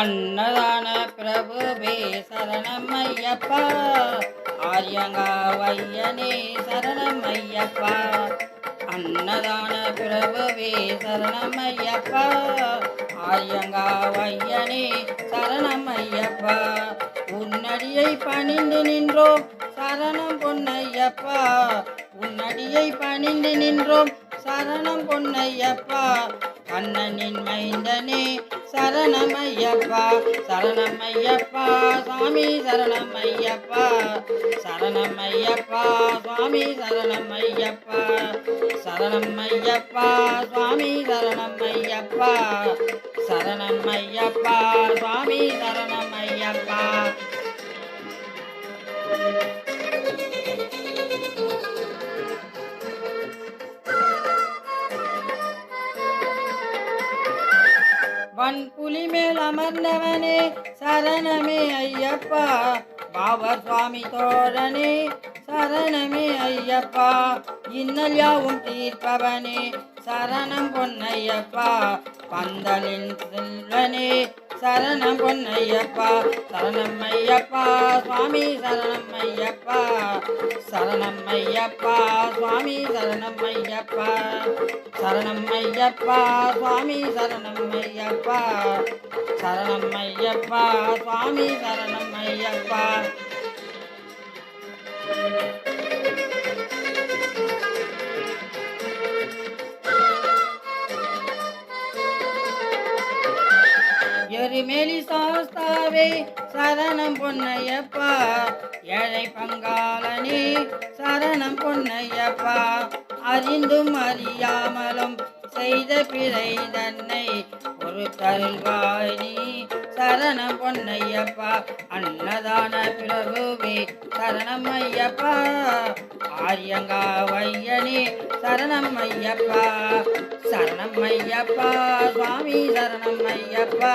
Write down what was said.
அன்னதான பிரபுவே சரணம் ஐயப்பா ஆரியங்கா வையனே சரணம் ஐயப்பா அன்னதான பிரபுவே சரணம் ஐயப்பா உன்னடியை பணிந்து நின்றோம். சரணம் பொன்னையப்பா. உன்னடியை பணிந்து நின்றோம். சரணம் பொன்னையப்பா. கண்ணனின் மைந்தனே சரணமையப்பா சரணமையப்பா சுவாமி சரணமையப்பா சரணமையப்பா சுவாமி சரணமையப்பா சரணமையப்பா சுவாமி சரணமையப்பா சரணம் ஐயப்பா சுவாமி சரணம் ஐயப்பா வன் புலி மேல் அமர்ந்தவனே சரணமே ஐயப்பா. பாவர் சுவாமி தோழனே சரணமே ஐயப்பா. இன்னல் யாவும் தீர்ப்பவனே சரணம் பொன்னையப்பா. பந்தலின் செல்வனே சரணம் பொன்னையப்பா. சரணம் ஐயப்பா சுவாமி சரணம் ஐயப்பா. சரணம் ஐயப்பா சுவாமி சரணம் ஐயப்பா. சரணம் ஐயப்பா சுவாமி சரணம் ஐயப்பா. சரணம் ஐயப்பா சுவாமி சரணம் ஐயப்பா. எரிமேலி சாஸ்தாவே சரணம் பொன்னையப்பா. ஏழை பங்காளனே சரணம் பொன்னையப்பா. அறிந்தும் அறியாமலும் செய்த பிழை தன்னை ஒரு தருள்வாய் நீ. சரணம் பொன்னையப்பா அன்னதான பிரபுவே சரணம் ஐயப்பா ஆரியங்கா வையனே சரணம் ஐயப்பா சரணம் ஐயப்பா சுவாமி சரணம் ஐயப்பா.